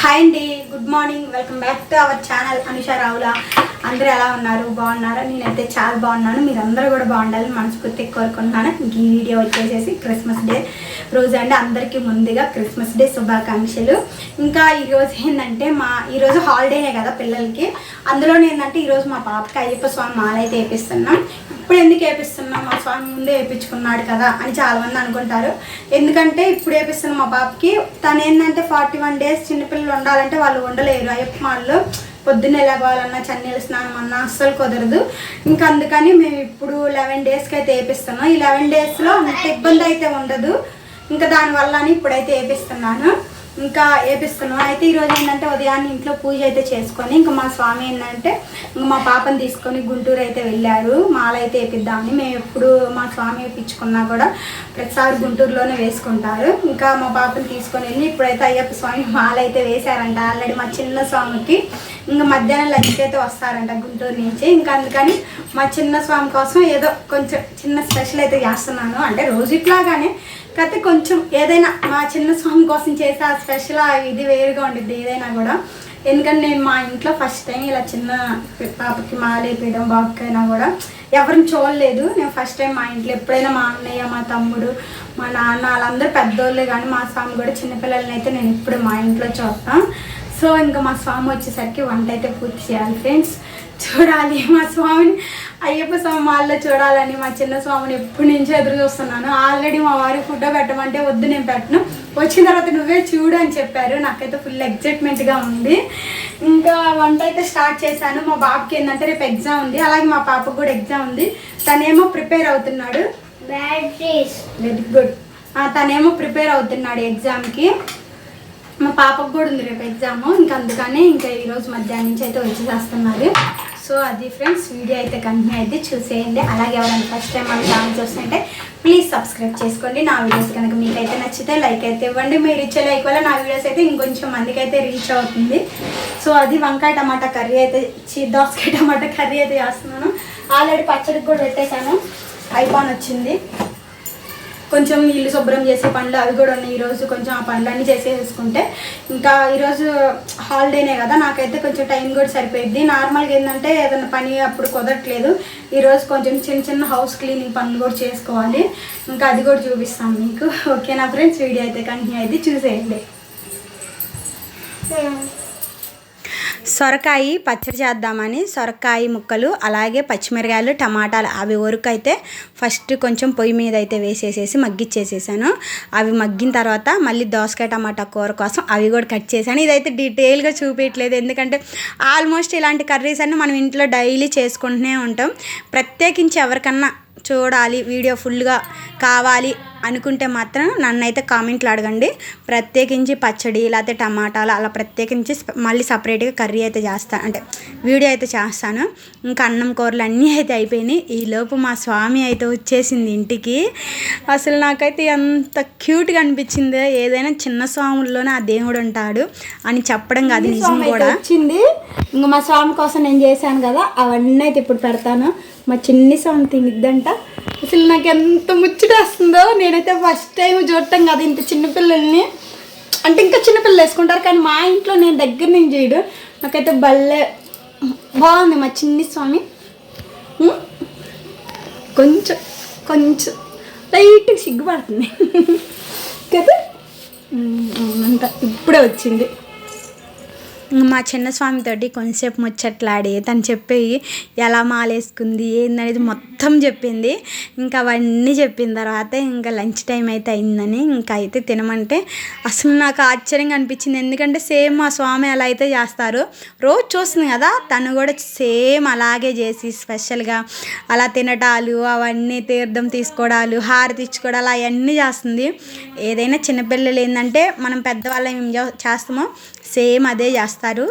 Hi అండి good morning welcome back to our channel Anusha Ravula అందరూ ఎలా ఉన్నారు? బాగున్నారా? నేనైతే చాలా బాగున్నాను. మీరందరూ కూడా బాగుండాలని మనస్ఫూర్తిగా కోరుకుంటున్నాను. ఇంక ఈ వీడియో వచ్చేసేసి క్రిస్మస్ డే రోజు అండి. అందరికీ ముందుగా క్రిస్మస్ డే శుభాకాంక్షలు. ఇంకా ఈరోజు ఏంటంటే మా ఈరోజు హాలిడేనే కదా పిల్లలకి. అందులోనే ఏంటంటే ఈరోజు మా పాపకి అయ్యప్ప స్వామి మాలైతే వేపిస్తున్నాం. ఇప్పుడు ఎందుకు వేపిస్తున్నాం? మా స్వామి ముందే వేయించుకున్నాడు కదా అని చాలామంది అనుకుంటారు. ఎందుకంటే ఇప్పుడు వేపిస్తున్నాం మా పాపకి తను ఏంటంటే ఫార్టీ వన్ డేస్ చిన్నపిల్లలు ఉండాలంటే వాళ్ళు ఉండలేరు అయ్యప్ప మాల్లో పొద్దున్నే లేవాలన్నా చన్నీళ్ళ స్నానం అన్నా అస్సలు కుదరదు. ఇంకా అందుకని మేము ఇప్పుడు లెవెన్ డేస్కి అయితే వేపిస్తున్నాం ఈ లెవెన్ డేస్లో అంత ఇబ్బంది అయితే ఉండదు. ఇంకా దానివల్ల అని ఇప్పుడైతే వేపిస్తున్నాను ఇంకా వేపిస్తున్నాం అయితే ఈరోజు ఏంటంటే ఉదయాన్నే ఇంట్లో పూజ అయితే చేసుకొని ఇంకా మా స్వామి ఏంటంటే ఇంకా మా పాపని తీసుకొని గుంటూరు అయితే వెళ్ళారు. మాల అయితే వేపిద్దామని మేము ఎప్పుడు మా స్వామి వేయించుకున్నా కూడా ప్రతిసారి గుంటూరులోనే వేసుకుంటారు. ఇంకా మా పాపని తీసుకొని వెళ్ళి ఇప్పుడైతే అయ్యప్ప స్వామి మాల అయితే వేశారంట ఆల్రెడీ మా చిన్న స్వామికి. ఇంకా మధ్యాహ్నం లంచ్కి అయితే వస్తారంట గుంటూరు నుంచి. ఇంకా అందుకని మా చిన్న స్వామి కోసం ఏదో కొంచెం చిన్న స్పెషల్ అయితే చేస్తున్నాను. అంటే రోజు ఇట్లాగానే కాకపోతే కొంచెం ఏదైనా మా చిన్న స్వామి కోసం చేసే ఆ స్పెషల్ ఇది వేరుగా ఉండిద్ది ఏదైనా కూడా. ఎందుకంటే నేను మా ఇంట్లో ఫస్ట్ టైం ఇలా చిన్న పాపకి మాలేపేయడం బాబుకైనా కూడా ఎవరిని చూడలేదు. నేను ఫస్ట్ టైం మా ఇంట్లో ఎప్పుడైనా మా అన్నయ్య మా తమ్ముడు మా నాన్న వాళ్ళందరూ పెద్దోళ్ళే కానీ మా స్వామి కూడా చిన్నపిల్లలని అయితే నేను ఇప్పుడు మా ఇంట్లో చూస్తాను సో ఇంకా మా స్వామి వచ్చేసరికి వంట అయితే పూర్తి చేయాలి ఫ్రెండ్స్ చూడాలి. మా స్వామిని అయ్యప్ప స్వామి వాళ్ళలో చూడాలని మా చిన్న స్వామిని ఎప్పటి నుంచో ఎదురు చూస్తున్నాను. ఆల్రెడీ మా వారికి ఫోటో పెట్టమంటే వద్దు నేను పెట్టను. వచ్చిన తర్వాత నువ్వే చూడు అని చెప్పారు. నాకైతే ఫుల్ ఎగ్జైట్మెంట్గా ఉంది. ఇంకా వంట అయితే స్టార్ట్ చేశాను. మా బాబుకి ఏంటంటే రేపు ఎగ్జామ్ ఉంది. అలాగే మా పాపకు కూడా ఎగ్జామ్ ఉంది. తనేమో ప్రిపేర్ అవుతున్నాడు. వెరీ గుడ్ తనేమో ప్రిపేర్ అవుతున్నాడు ఎగ్జామ్కి మా పాపకు కూడా ఉంది రేపు ఎగ్జామ్ ఇంకా అందుకనే ఇంకా ఈరోజు మధ్యాహ్నం నుంచి అయితే వచ్చేసేస్తున్నారు. సో అది ఫ్రెండ్స్ వీడియో అయితే కంటిన్యూ అయితే చూసేయండి. అలాగే ఎవరైనా ఫస్ట్ టైం మన ఛానల్ చూస్తుంటే ప్లీజ్ సబ్స్క్రైబ్ చేసుకోండి. నా వీడియోస్ కనుక మీకైతే నచ్చితే లైక్ అయితే ఇవ్వండి. మీరు ఇచ్చే లైక్ వల్ల నా వీడియోస్ అయితే ఇంకొంచెం మందికి అయితే రీచ్ అవుతుంది. సో అది వంకాయ టమాటా కర్రీ అయితే దోసకాయ టమాటా కర్రీ అయితే చేస్తున్నాను. ఆల్రెడీ పచ్చడికి కూడా పెట్టేశాను. ఐపాన్ వచ్చింది. కొంచెం నీళ్ళు శుభ్రం చేసే పనులు అవి కూడా ఉన్నాయి ఈరోజు కొంచెం ఆ పనులన్నీ చేసేసుకుంటే ఇంకా ఈరోజు హాలిడేనే కదా నాకైతే కొంచెం టైం కూడా సరిపోయింది నార్మల్గా ఏంటంటే ఏదైనా పని అప్పుడు కుదరట్లేదు. ఈరోజు కొంచెం చిన్న చిన్న హౌస్ క్లీనింగ్ పనులు కూడా చేసుకోవాలి. ఇంకా అది కూడా చూపిస్తాను మీకు. ఓకేనా ఫ్రెండ్స్ వీడియో అయితే కంటిన్యూ అయితే చూసేయండి. సొరకాయ పచ్చడి చేద్దామని సొరకాయ ముక్కలు అలాగే పచ్చిమిరకాయలు టమాటాలు అవి వరకు అయితే ఫస్ట్ కొంచెం పొయ్యి మీద అయితే వేసేసేసి మగ్గిచ్చేసేసాను. అవి మగ్గిన తర్వాత మళ్ళీ దోసకాయ టమాటా కూర కోసం అవి కూడా కట్ చేశాను. ఇదైతే డీటెయిల్గా చూపించట్లేదు ఎందుకంటే ఆల్మోస్ట్ ఇలాంటి కర్రీస్ అన్నీ మనం ఇంట్లో డైలీ చేసుకుంటూనే ఉంటాం. ప్రత్యేకించి ఎవరికన్నా చూడాలి వీడియో ఫుల్గా కావాలి అనుకుంటే మాత్రం నన్ను అయితే కామెంట్లు అడగండి. ప్రత్యేకించి పచ్చడి లేకపోతే టమాటాలు అలా ప్రత్యేకించి మళ్ళీ సపరేట్గా కర్రీ అయితే చేస్తాను అంటే వీడియో అయితే చేస్తాను. ఇంకా అన్నం కూరలు అన్నీ అయితే అయిపోయినాయి. ఈలోపు మా స్వామి అయితే వచ్చేసింది ఇంటికి. అసలు నాకైతే ఎంత క్యూట్గా అనిపించింది ఏదైనా చిన్న స్వాముల్లోనే ఆ దేవుడు ఉంటాడు అని చెప్పడం కాదు నిజం కూడా. వచ్చింది. ఇంకా మా స్వామి కోసం నేను చేశాను కదా అవన్నీ అయితే ఇప్పుడు పెడతాను. మా చిన్ని సౌండ్ తినిద్దంట. అసలు నాకు ఎంత ముచ్చటేస్తుందో నేనైతే ఫస్ట్ టైం చూడటం కదా ఇంత చిన్నపిల్లల్ని. అంటే ఇంకా చిన్నపిల్లలు వేసుకుంటారు కానీ మా ఇంట్లో నేను దగ్గర నుంచి చేయడు. నాకైతే భలే బాగుంది మా చిన్ని స్వామి. కొంచెం కొంచెం లైట్గా సిగ్గుపడుతుంది. కదా? అంత ఇప్పుడే వచ్చింది. మా చిన్న స్వామితోటి కొంచెంసేపు ముచ్చట్లాడి తను చెప్పేవి ఎలా మాలేసుకుంది ఏందనేది మొత్తం చెప్పింది. ఇంకా అవన్నీ చెప్పిన తర్వాత ఇంకా లంచ్ టైం అయితే అయిందని ఇంకా అయితే తినమంటే అసలు నాకు ఆశ్చర్యంగా అనిపించింది. ఎందుకంటే సేమ్ మా స్వామి అలా అయితే చేస్తారు. రోజు చూస్తుంది కదా తను కూడా సేమ్ అలాగే చేసి స్పెషల్గా అలా తినటాలు అవన్నీ తీర్థం తీసుకోవడాలు హారతి ఇచ్చుకోవడాలు అవన్నీ చేస్తుంది. ఏదైనా చిన్నపిల్లలు ఏంటంటే మనం పెద్దవాళ్ళం ఏం చేస్తామో సేమ్ అదే చేస్తాం చేస్తారు.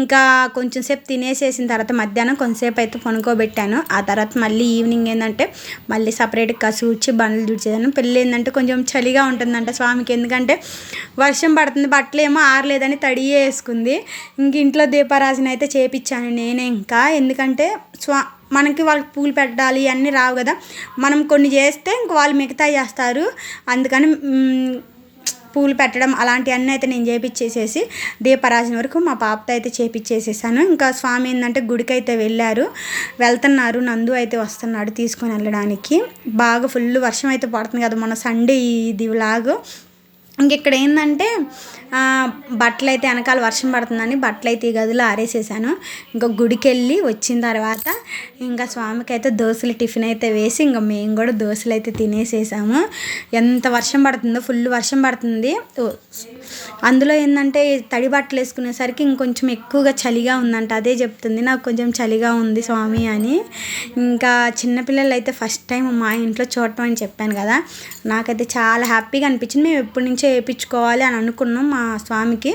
ఇంకా కొంచెం సేపు తినేసేసిన తర్వాత మధ్యాహ్నం కొంతసేపు అయితే పనుకోబెట్టాను. ఆ తర్వాత మళ్ళీ ఈవినింగ్ ఏంటంటే మళ్ళీ సపరేట్గా కసూర్చి బండ్లు దుడిచేదాను పెళ్ళి ఏంటంటే కొంచెం చలిగా ఉంటుందంట స్వామికి. ఎందుకంటే వర్షం పడుతుంది బట్టలు ఏమో ఆరలేదని తడి వేసుకుంది. ఇంక ఇంట్లో దీపారాజన అయితే చేపించాను నేనే ఇంకా. ఎందుకంటే స్వా మనకి వాళ్ళకి పూలు పెట్టాలి అన్నీ రావు కదా. మనం కొన్ని చేస్తే ఇంక వాళ్ళు మిగతా చేస్తారు. అందుకని పూలు పెట్టడం అలాంటివన్నీ అయితే నేను చేపించేసేసి దీపారాజన వరకు మా పాపతో అయితే చేపించేసేసాను ఇంకా స్వామి ఏంటంటే గుడికి అయితే వెళ్ళారు. వెళ్తున్నారు. నందు అయితే వస్తున్నాడు తీసుకొని వెళ్ళడానికి. బాగా ఫుల్ వర్షం అయితే పడుతుంది కదా మొన్న సండే ఇది లాగు. ఇంక ఇక్కడ ఏంటంటే బట్టలు అయితే వెనకాల వర్షం పడుతుందని బట్టలు అయితే ఈ గదిలో ఆరేసేసాను. ఇంకా గుడికి వెళ్ళి వచ్చిన తర్వాత ఇంకా స్వామికి అయితే దోశలు టిఫిన్ అయితే వేసి ఇంకా మేము కూడా దోశలు అయితే తినేసేసాము. ఎంత వర్షం పడుతుందో ఫుల్ వర్షం పడుతుంది. అందులో ఏంటంటే తడి బట్టలు వేసుకునేసరికి ఇంకొంచెం ఎక్కువగా చలిగా ఉందంట. అదే చెప్తుంది. నాకు కొంచెం చలిగా ఉంది స్వామి అని. ఇంకా చిన్నపిల్లలు అయితే ఫస్ట్ టైం మా ఇంట్లో చూడటం అని చెప్పాను కదా. నాకైతే చాలా హ్యాపీగా అనిపించింది. మేము ఎప్పటి నుంచో వేయించుకోవాలి అని అనుకున్నాం మా స్వామికి.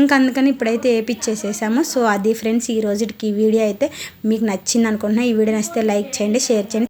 ఇంకా అందుకని ఇప్పుడైతే వేయించేసేసాము. సో అది ఫ్రెండ్స్ ఈ రోజుకి ఈ వీడియో అయితే మీకు నచ్చింది అనుకుంటున్నా. ఈ వీడియో నచ్చితే లైక్ చేయండి షేర్ చేయండి.